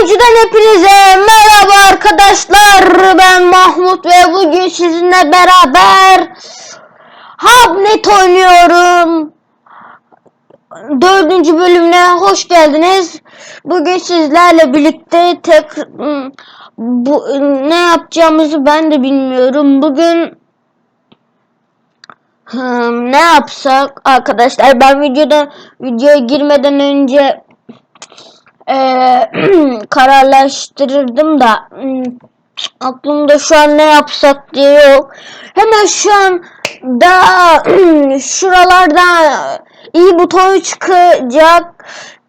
Oyuncudan hepinize merhaba arkadaşlar. Ben Mahmut ve bugün sizinle beraber Habnet oynuyorum. Dördüncü bölümüne hoş geldiniz. Bugün sizlerle birlikte tek bu ne yapacağımızı ben de bilmiyorum. Bugün Hmm, ne yapsak arkadaşlar ben videoda videoya girmeden önce eee, kararlaştırırdım da hmm, aklımda şu an ne yapsak diye yok. Hemen şu an da şuralarda iyi butonu çıkacak.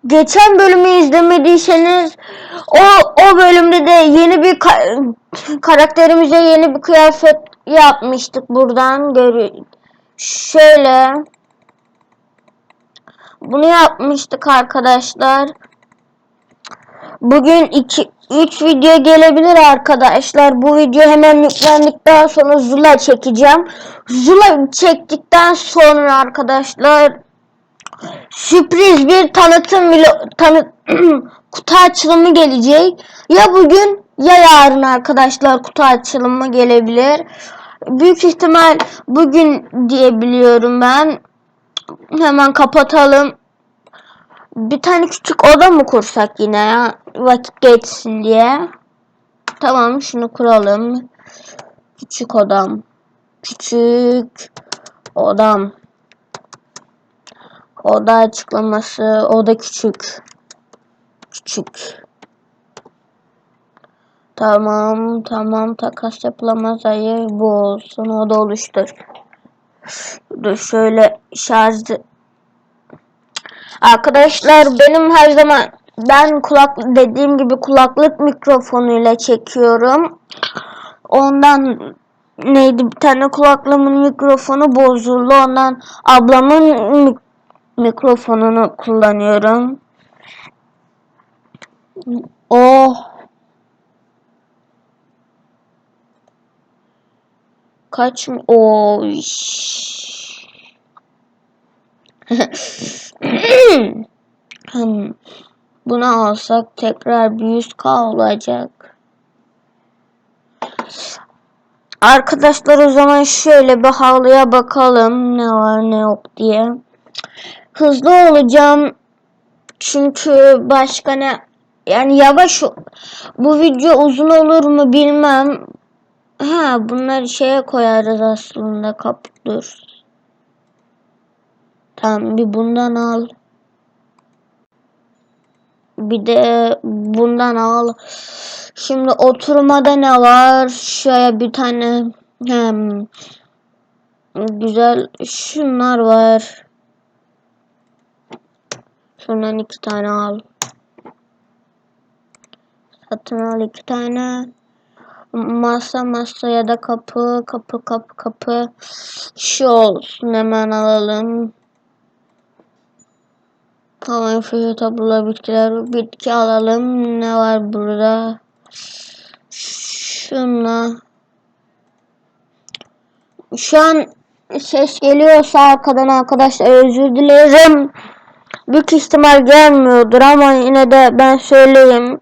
Geçen bölümü izlemediyseniz o o bölümde de yeni bir ka- karakterimize yeni bir kıyafet yapmıştık buradan görü şöyle bunu yapmıştık arkadaşlar. Bugün 2 3 video gelebilir arkadaşlar. Bu video hemen yüklendikten sonra Zula çekeceğim. Zula çektikten sonra arkadaşlar sürpriz bir tanıtım vlo- tanı kutu açılımı gelecek. Ya bugün ya yarın arkadaşlar kutu açılımı gelebilir. Büyük ihtimal bugün diyebiliyorum ben. Hemen kapatalım. Bir tane küçük oda mı kursak yine ya? Vakit geçsin diye. Tamam şunu kuralım. Küçük odam. Küçük odam. Oda açıklaması. Oda küçük. Küçük. Tamam tamam takas yapılamaz ayı bu olsun o da oluştur. Dur şöyle şarj Arkadaşlar benim her zaman ben kulak dediğim gibi kulaklık mikrofonuyla çekiyorum. Ondan neydi bir tane kulaklığımın mikrofonu bozuldu. Ondan ablamın mik mikrofonunu kullanıyorum. Oh. Kaç mı? Oo. Hmm. Bunu alsak tekrar bir 100k olacak. Arkadaşlar o zaman şöyle bir halıya bakalım ne var ne yok diye. Hızlı olacağım. Çünkü başka ne yani yavaş bu video uzun olur mu bilmem. Ha bunları şeye koyarız aslında kaptır. Tamam bir bundan al. Bir de bundan al. Şimdi oturmada ne var? Şöyle bir tane hem güzel şunlar var. Şundan iki tane al. Satın al iki tane. Masa masa ya da kapı kapı kapı kapı. Şu olsun hemen alalım. Tamam şu tablola bitkiler bitki alalım. Ne var burada? Şunla. Şu an ses geliyorsa arkadan arkadaşlar özür dilerim. Büyük ihtimal gelmiyordur ama yine de ben söyleyeyim.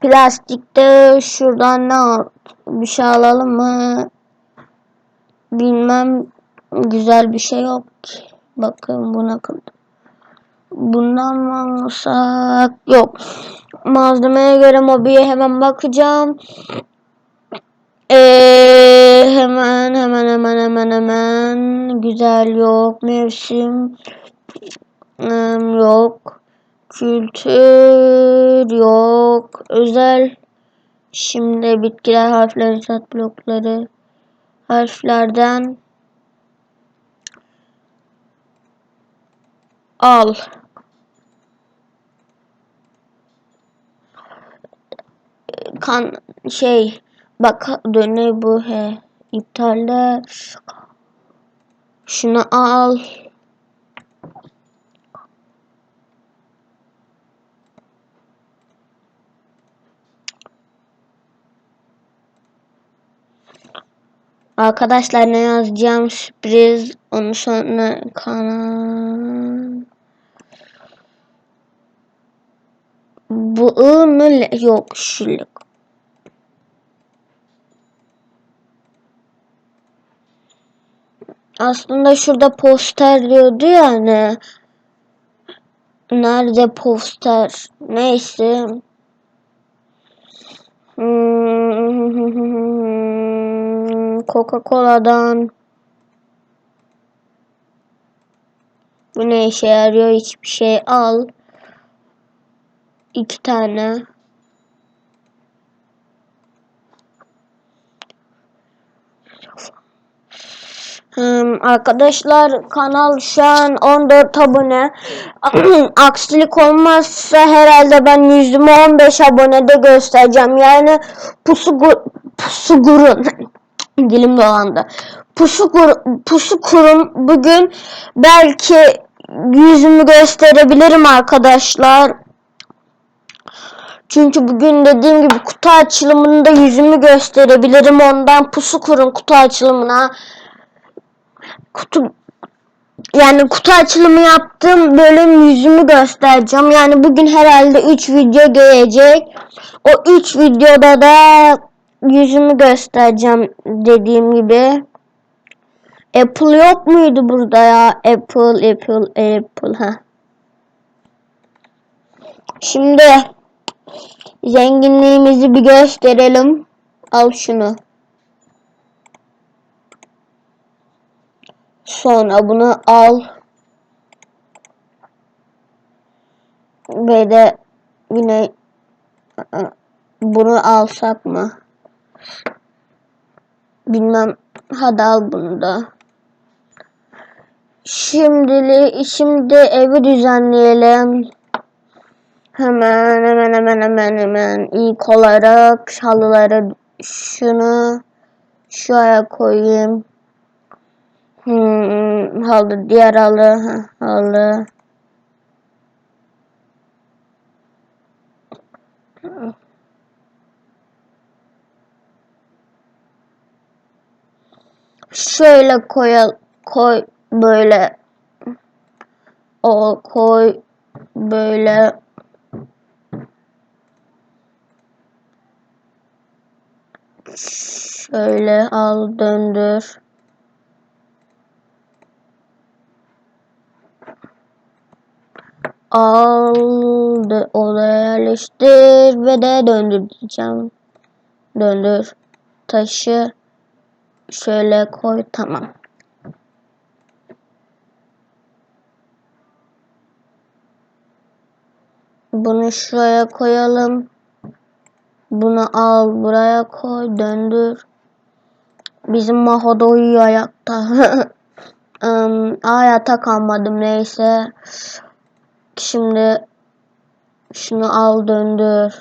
Plastikte şuradan ne? Bir şey alalım mı? Bilmem. Güzel bir şey yok ki. Bakın buna kadar. Bundan mı alsak? Yok. Malzemeye göre mobiye hemen bakacağım. Ee, hemen hemen hemen hemen hemen. Güzel yok mevsim. Hmm, yok. Kültür yok. Özel. Şimdi bitkiler harfler inşaat blokları. Harflerden al kan şey bak döne bu he iptalde şunu al. Arkadaşlar ne yazacağım? Sürpriz. Onu sonra kanal Bu ı. Aslında şurada poster diyordu yani. Nerede poster? Neyse. Hmm, Coca-Cola'dan. Bu ne işe yarıyor? Hiçbir şey al. İki tane. Hmm, arkadaşlar kanal şu an 14 abone. Aksilik olmazsa herhalde ben yüzümü 15 abonede göstereceğim. Yani pusu pusu gurun dilim dolandı. Pusu gur, pusu kurum bugün belki yüzümü gösterebilirim arkadaşlar. Çünkü bugün dediğim gibi kutu açılımında yüzümü gösterebilirim. Ondan pusu kurun kutu açılımına kutu yani kutu açılımı yaptığım bölüm yüzümü göstereceğim. Yani bugün herhalde 3 video gelecek. O 3 videoda da yüzümü göstereceğim dediğim gibi. Apple yok muydu burada ya? Apple, Apple, Apple ha. Şimdi zenginliğimizi bir gösterelim. Al şunu. Sonra bunu al. Ve de yine bunu alsak mı? Bilmem. Hadi al bunu da. Şimdili, şimdi evi düzenleyelim. Hemen hemen hemen hemen ilk olarak halıları şunu şuraya koyayım. Hmm, halı diğer halı halı. Şöyle koy koy böyle. O koy böyle şöyle al döndür aldı odaya yerleştir ve de döndür diyeceğim. Döndür. Taşı şöyle koy tamam. Bunu şuraya koyalım. Bunu al buraya koy döndür. Bizim Mahoda uyuyor ayakta. um, aa yatak almadım neyse. Şimdi şunu al döndür.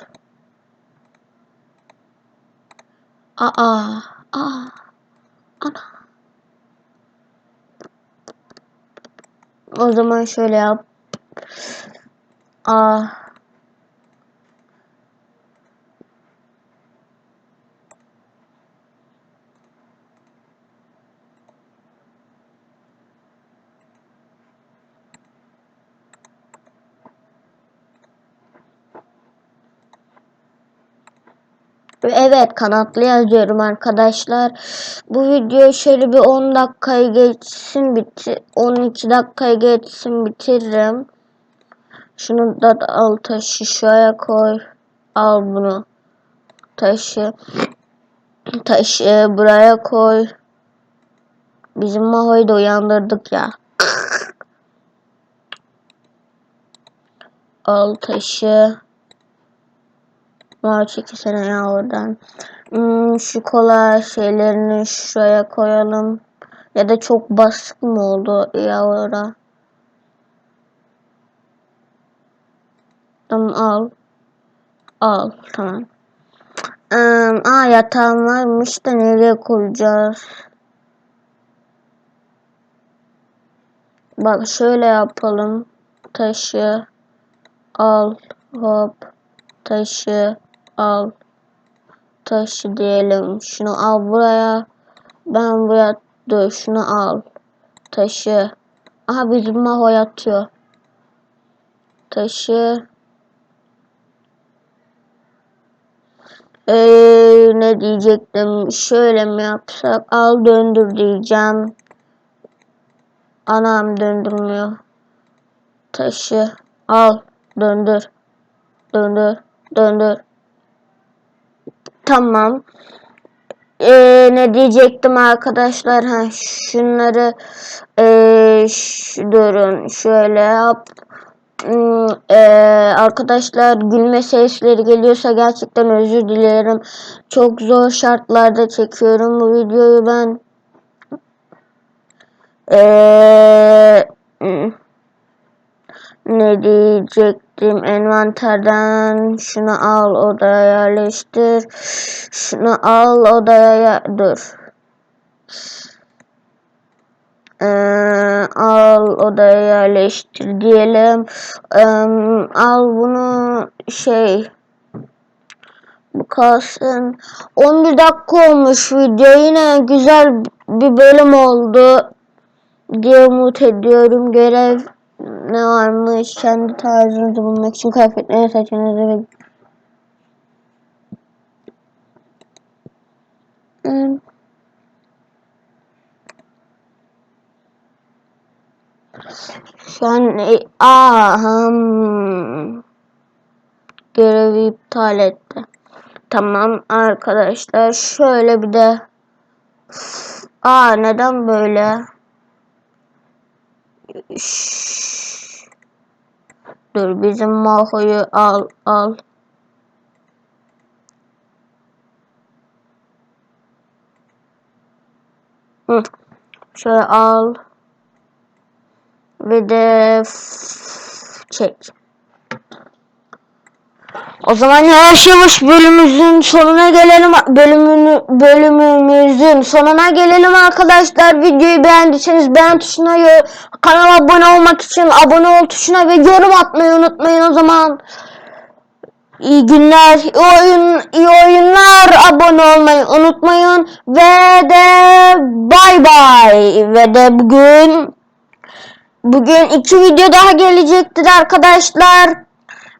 Aa, aa, ana. O zaman şöyle yap. Aa. Evet kanatlı yazıyorum arkadaşlar. Bu video şöyle bir 10 dakikayı geçsin bitir 12 dakikayı geçsin bitiririm. Şunu da al taşı şuraya koy. Al bunu. Taşı. Taşı buraya koy. Bizim Maho'yu da uyandırdık ya. Al taşı. Var çekilsene ya oradan. Hmm, şu kola şeylerini şuraya koyalım. Ya da çok baskı mı oldu ya orada? Tamam al. Al tamam. Um, aa yatağım varmış da nereye koyacağız? Bak şöyle yapalım. Taşı al hop taşı al taşı diyelim. Şunu al buraya. Ben buraya dur şunu al. Taşı. Aha bizim Maho yatıyor. Taşı. Ee, ne diyecektim? Şöyle mi yapsak? Al döndür diyeceğim. Anam döndürmüyor. Taşı al döndür. Döndür. Döndür. Tamam. Ee, ne diyecektim arkadaşlar? Ha, şunları şu, durun şöyle yap. Hmm, ee, arkadaşlar gülme sesleri geliyorsa gerçekten özür dilerim. Çok zor şartlarda çekiyorum bu videoyu ben. Ee, hmm, ne diyecektim? Envanterden şunu al odaya yerleştir. Şunu al odaya yer- dur. Ee, al odaya yerleştir diyelim. Ee, al bunu şey bu kalsın. 11 dakika olmuş video. Yine güzel bir bölüm oldu diye umut ediyorum. Görev ne varmış? Kendi tarzınızı bulmak için kıyafetleri seçiniz ve Hmm. Şu e, aha, hmm. görevi iptal etti. Tamam arkadaşlar şöyle bir de Aa neden böyle? Dur bizim Maho'yu al al. Hı. Şöyle al. Ve de çek. O zaman yavaş yavaş bölümümüzün sonuna gelelim. Bölümünü, bölümümüzün sonuna gelelim arkadaşlar. Videoyu beğendiyseniz beğen tuşuna, kanala abone olmak için abone ol tuşuna ve yorum atmayı unutmayın o zaman. İyi günler, iyi oyun, iyi oyunlar. Abone olmayı unutmayın ve de bay bay. Ve de bugün bugün iki video daha gelecektir arkadaşlar.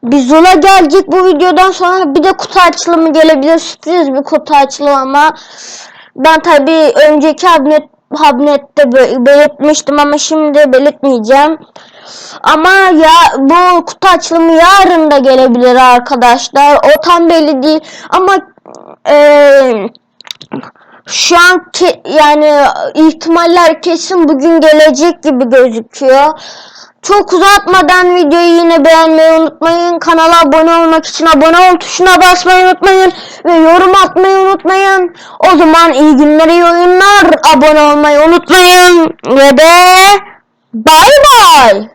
Bir Zula gelecek bu videodan sonra bir de kutu açılımı gelebilir. Sürpriz bir kutu açılımı ama ben tabi önceki habnet, habnette be- belirtmiştim ama şimdi belirtmeyeceğim. Ama ya bu kutu açılımı yarın da gelebilir arkadaşlar. O tam belli değil ama eee şu an ki, yani ihtimaller kesin bugün gelecek gibi gözüküyor. Çok uzatmadan videoyu yine beğenmeyi unutmayın. Kanala abone olmak için abone ol tuşuna basmayı unutmayın. Ve yorum atmayı unutmayın. O zaman iyi günler iyi oyunlar. Abone olmayı unutmayın. Ve de bay bay.